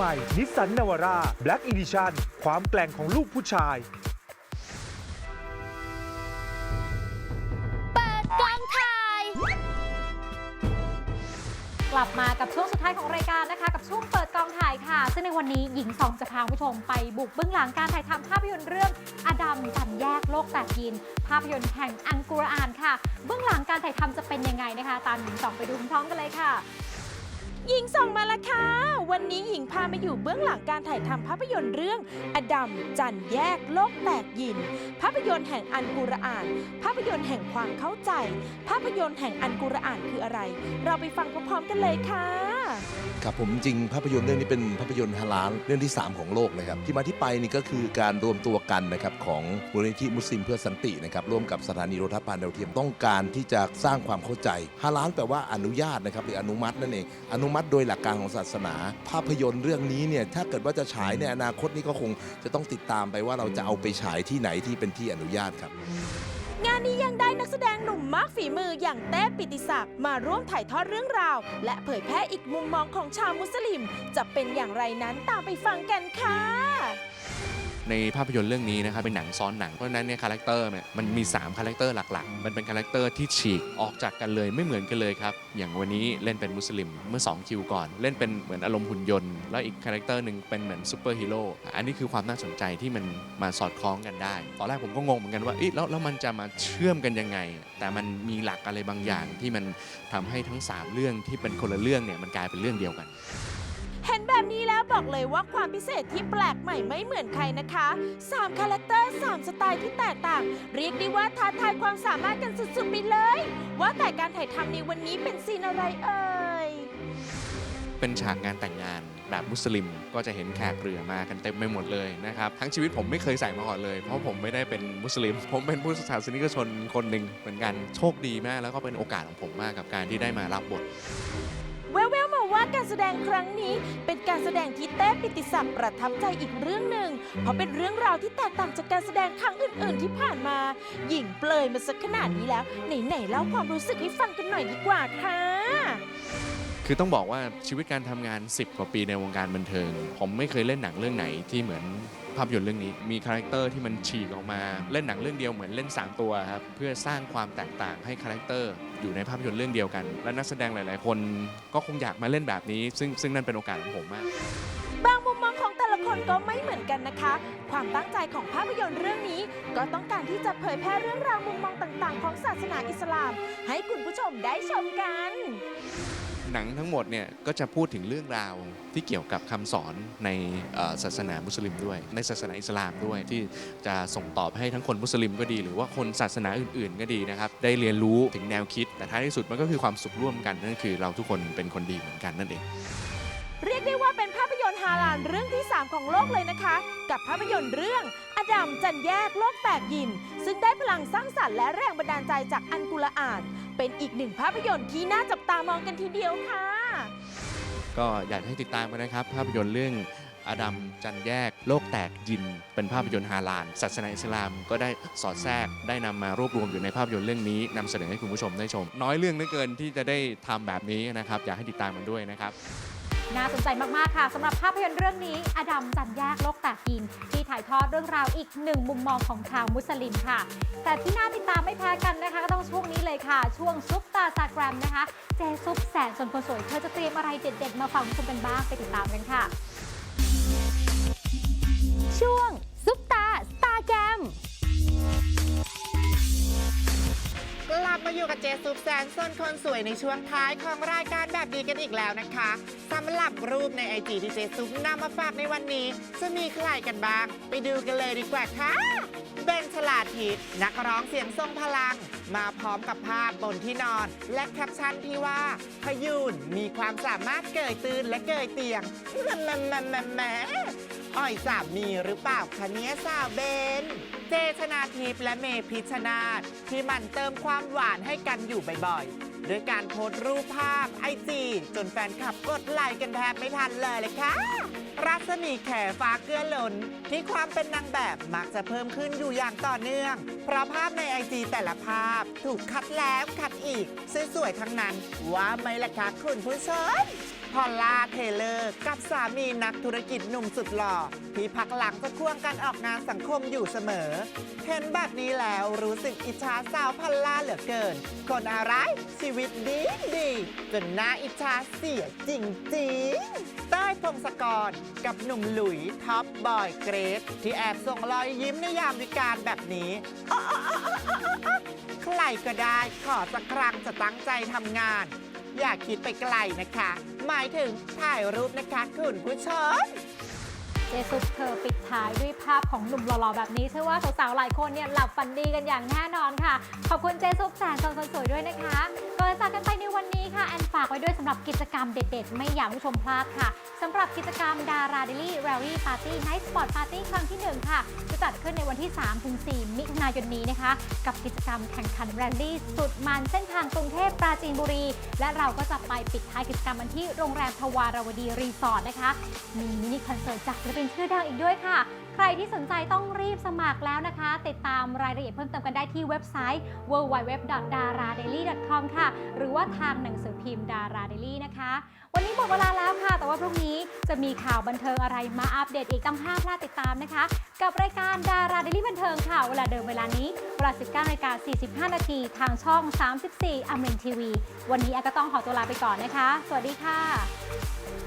หม่นิสสันนวาร่า Black Edition ความแกร่งของลูกผู้ชาย เปิดกองถ่าย กลับมากับช่วงสุดท้ายของรายการนะคะ กับช่วงเปิดกองถ่ายค่ะ ซึ่งในวันนี้หญิงสองจะพาคุณผู้ชมไปบุกเบื้องหลังการถ่ายทำภาพยนตร์เรื่องอดัมจันแยกโลกแตกยิน ภาพยนตร์แห่งอังกุรอานค่ะ เบื้องหลังการถ่ายทำจะเป็นยังไงนะคะ ตามหญิงสองไปดูพร้อมๆกันเลยค่ะ หญิงส่งมาละค่ะ วันนี้หญิงพามาอยู่เบื้องหลังการถ่ายทำภาพยนตร์เรื่อง อดัมจันแยกโลกแตกยิน ภาพยนตร์แห่งอันกุรอาน ภาพยนตร์แห่งความเข้าใจ ภาพยนตร์แห่งอันกุรอานคืออะไร เราไปฟังพร้อมๆกันเลยค่ะ ครับผมจริงภาพยนตร์เรื่องนี้เป็นภาพยนตร์ฮาลาลเรื่องที่ 3 ของโลกนะครับที่มาที่ไปนี่ก็คือการรวมตัวกันนะครับของมูลนิธิมุสลิมเพื่อสันตินะครับร่วมกับสถานีโทรทัศน์ปานดาวเทียมต้องการที่จะสร้างความเข้าใจฮาลาลแปลว่าอนุญาตนะครับหรืออนุมัตินั่นเองอนุมัติโดยหลักการของศาสนา ภาพยนตร์เรื่องนี้เนี่ยถ้าเกิดว่าจะฉายในอนาคตนี่ก็คงจะต้องติดตามไปว่าเราจะเอาไปฉายที่ไหนที่เป็นที่อนุญาตครับ งานนี้ยังได้นักแสดงหนุ่มมากฝีมืออย่างเต้ปิติศักดิ์มาร่วมถ่ายทอดเรื่องราว และเผยแพร่อีกมุมมองของชาวมุสลิม จะเป็นอย่างไรนั้นตามไปฟังกันค่ะ ในภาพยนตร์เรื่องนี้นะครับเป็นหนังซ้อนหนังเพราะฉะนั้นเนี่ยคาแรคเตอร์เนี่ยมันมี3คาแรคเตอร์หลักๆ มันเป็นคาแรคเตอร์ที่ฉีกออกจากกันเลยไม่เหมือนกันเลยครับอย่างวันนี้เล่นเป็นมุสลิมเมื่อ 2 คิวก่อน เล่นเป็นเหมือนอารมณ์หุ่นยนต์ แล้วอีกคาแรคเตอร์หนึ่งเป็นเหมือนซูเปอร์ฮีโร่อันนี้คือความน่าสนใจที่มันมาสอดคล้องกันได้ ตอนแรกผมก็งงเหมือนกันว่าเอ๊ะแล้วแล้วมันจะมาเชื่อมกันยังไง แต่มันมีหลักอะไรบางอย่างที่มันทำให้ทั้งสามเรื่องที่เป็นคนละเรื่องเนี่ยมันกลายเป็นเรื่องเดียวกัน เห็นแบบนี้แล้วบอกเลยว่าความพิเศษที่แปลกใหม่ไม่เหมือนใครนะคะ 3 คาแรคเตอร์ 3 สไตล์ที่แตกต่าง เรียกได้ว่าท้าทายความสามารถกันสุดๆไปเลย ว่าแต่การถ่ายทำในวันนี้เป็นซีนอะไรเอ่ย เป็นฉากงานแต่งงานแบบมุสลิมก็จะเห็นแขกเรือมากันเต็มไปหมดเลยนะครับทั้งชีวิตผมไม่เคยใส่มาก่อนเลย เพราะผมไม่ได้เป็นมุสลิม ผมเป็นผู้ศาสนิกชนคนหนึ่งเหมือนกันโชคดีมาก แล้วก็เป็นโอกาสของผมมากกับการที่ได้มารับบท ว่าการแสดงครั้งนี้เป็นการแสดงที่เต้ปิติศักดิ์ประทับใจอีกเรื่องหนึ่ง เพราะเป็นเรื่องราวที่แตกต่างจากการแสดงครั้งอื่น ๆ ที่ผ่านมา หญิงเปลยมาสักขนาดนี้แล้ว ไหน ๆ เล่าความรู้สึกให้ฟังกันหน่อยดีกว่าค่ะ คือต้องบอกว่าชีวิตการทำงาน 10 กว่าปีในวงการบันเทิง ผมไม่เคยเล่นหนังเรื่องไหนที่เหมือนาพยนตร์เรื่องนี้ มีคาแรคเตอร์ที่มันฉีกออกมา เล่นหนังเรื่องเดียวเหมือนเล่น 3 ตัวครับเพื่อสร้างความแตกต่างให้คาแรคเตอร์อยู่ในภาพยนตร์เรื่องเดียวกัน และนักแสดงหลาย ๆ คนก็คงอยากมาเล่นแบบนี้ ซึ่งซึ่งนั่นเป็นโอกาสของผมมาก บางมุมมองของแต่ละคนก็ไม่เหมือนกันนะคะ ความตั้งใจของภาพยนตร์เรื่องนี้ ก็ต้องการที่จะเผยแพร่เรื่องราวมุมมองต่าง ๆ ของศาสนาอิสลาม ให้คุณผู้ชมได้ชมกัน หนังทั้งหมดเนี่ยก็จะพูดถึงเรื่องราวที่เกี่ยวกับคำสอนในศาสนามุสลิมด้วย ในศาสนาอิสลามด้วยที่จะส่งตอบให้ทั้งคนมุสลิมก็ดี หรือว่าคนศาสนาอื่น ๆ ก็ดีนะครับได้เรียนรู้ถึงแนวคิดแต่ท้ายที่สุดมันก็คือความสุขร่วมกันนั่นคือเราทุกคนเป็นคนดีเหมือนกันนั่นเองเรียกได้ว่าเป็นภาพยนตร์ฮาลาลเรื่องที่ 3 ของโลกเลยนะคะ กับภาพยนตร์เรื่อง อดัมจันแยกโลกแตกยิน ซึ่งได้พลังสร้างสรรค์และแรงบันดาลใจจากอันกุรอานเป็นอีกหนึ่งภาพยนตร์ที่น่าจับตามองกันทีเดียวค่ะ ก็อยากให้ติดตามกันนะครับ ภาพยนตร์เรื่องอดัมจันแยก โลกแตกยิน เป็นภาพยนตร์ฮาลาลศาสนาอิสลามก็ได้สอดแทรกได้นำมารวบรวมอยู่ในภาพยนตร์เรื่องนี้นำเสนอให้คุณผู้ชมได้ชม น้อยเรื่องเหลือเกินที่จะได้ทำแบบนี้นะครับ อยากให้ติดตามมันด้วยนะครับ น่าสนใจมาก ๆ ค่ะสำหรับภาพยนตร์เรื่องนี้ อดัมจันแยกโลกแตกยิน ที่ถ่ายทอดเรื่องราวอีกหนึ่งมุมมองของชาวมุสลิมค่ะ แต่ที่น่าติดตามไม่แพ้กันนะคะ ก็ต้องช่วงนี้เลยค่ะ ช่วงซุปตาสตาแกรมนะคะ เจซุปแสนสนคนสวยเธอจะเตรียมอะไรเด็ด ๆ มาฝากคุณผู้ชมกันบ้างไปติดตามกันค่ะ อยู่กับเจสุปแสนส้นคนสวยในช่วงท้ายของรายการแบบดีกันอีกแล้วนะคะสำหรับรูปในไอจีที่เจสุปนำมาฝากในวันนี้ จะมีใครกันบ้าง ไปดูกันเลยดีกว่าค่ะเบนชลาดทิศนักร้องเสียงทรงพลัง มาพร้อมกับภาพบนที่นอน และแคปชั่นที่ว่าพยูนมีความสามารถเกยตื่นและเกยเตียงแหมแหมแหมแมแหม อ้อยสามีหรือเปล่าคะเนี้ยสาวเบน เจชนาทิพย์และเมพิชชนาธที่หมันเติมความหวานให้กันอยู่บ่อยๆด้วยการโพสต์รูปภาพไอจีจนแฟนคลับกดไลค์กันแทบไม่ทันเลยเลยค่ะ รัศมีแขฟ้าเกลือหลนที่ความเป็นนางแบบมักจะเพิ่มขึ้นอยู่อย่างต่อเนื่อง เพราะภาพในไอจีแต่ละภาพถูกคัดแล้วคัดอีกสวยๆทั้งนั้น ว่าไหมล่ะคะคุณผู้ชม พอลล่าเทเลอร์ กับสามีนักธุรกิจหนุ่มสุดหล่อ ที่พักหลังจะควงกันออกงานสังคมอยู่เสมอ เห็นแบบนี้แล้วรู้สึกอิจฉาสาวพอลล่าเหลือเกิน คนอะไรชีวิตดีดีจนน่าอิจฉาเสียจริงๆเต้พงศกรกับหนุ่มหลุยท็อปบอยเกรดที่แอบส่งรอยยิ้มในยามวิการแบบนี้ใครก็ได้ขอสักครั้งจะตั้งใจทำงาน อย่าคิดไปไกลนะคะ หมายถึงถ่ายรูปนะคะคุณผู้ชม เจซุปเธอปิดท้ายด้วยภาพของหนุ่มหล่อๆ แบบนี้เชื่อว่าสาวๆ หลายคนเนี่ยหลับฝันดีกันอย่างแน่นอนค่ะ ขอบคุณเจซุปแสนสนคนสวยด้วยนะคะก่อนจะจากกันไปในวันนี้ค่ะ แอนฝากไว้ด้วยสำหรับกิจกรรมเด็ดๆ ไม่อยากผู้ชมพลาดค่ะสำหรับกิจกรรมดาราเดลี่แรลลี่ปาร์ตี้ไนท์สปอร์ตปาร์ตี้ครั้งที่ 1 ค่ะ จะจัดขึ้นในวันที่ 3-4 มิถุนายนนี้นะคะ กับกิจกรรมแข่งขันแรลลี่สุดมันเส้นทางกรุงเทพปราจีนบุรี และเราก็จะไปปิดท้ายกิจกรรมกันที่โรงแรมทวารวดีรีสอร์ทนะคะ มีมินิคอนเสิร์ตจากศิลปินชื่อดังอีกด้วยค่ะ ใครที่สนใจต้องรีบสมัครแล้วนะคะ ติดตามรายละเอียดเพิ่มเติมกันได้ที่เว็บไซต์ www.daradaily.com ค่ะ หรือว่าทางหนังสือพิมพ์ดาราเดลี่นะคะ วันนี้หมดเวลาแล้วค่ะ แต่ว่าพรุ่งนี้จะมีข่าวบันเทิงอะไรมาอัปเดตอีกต้องห้ามพลาดติดตามนะคะ กับรายการดาราเดลี่บันเทิงค่ะ เวลาเดิมเวลานี้เวลา 19นาฬิกา45 นาทีทางช่อง 34อมรินทีวี วันนี้แอก็ต้องขอตัวลาไปก่อนนะคะ สวัสดีค่ะ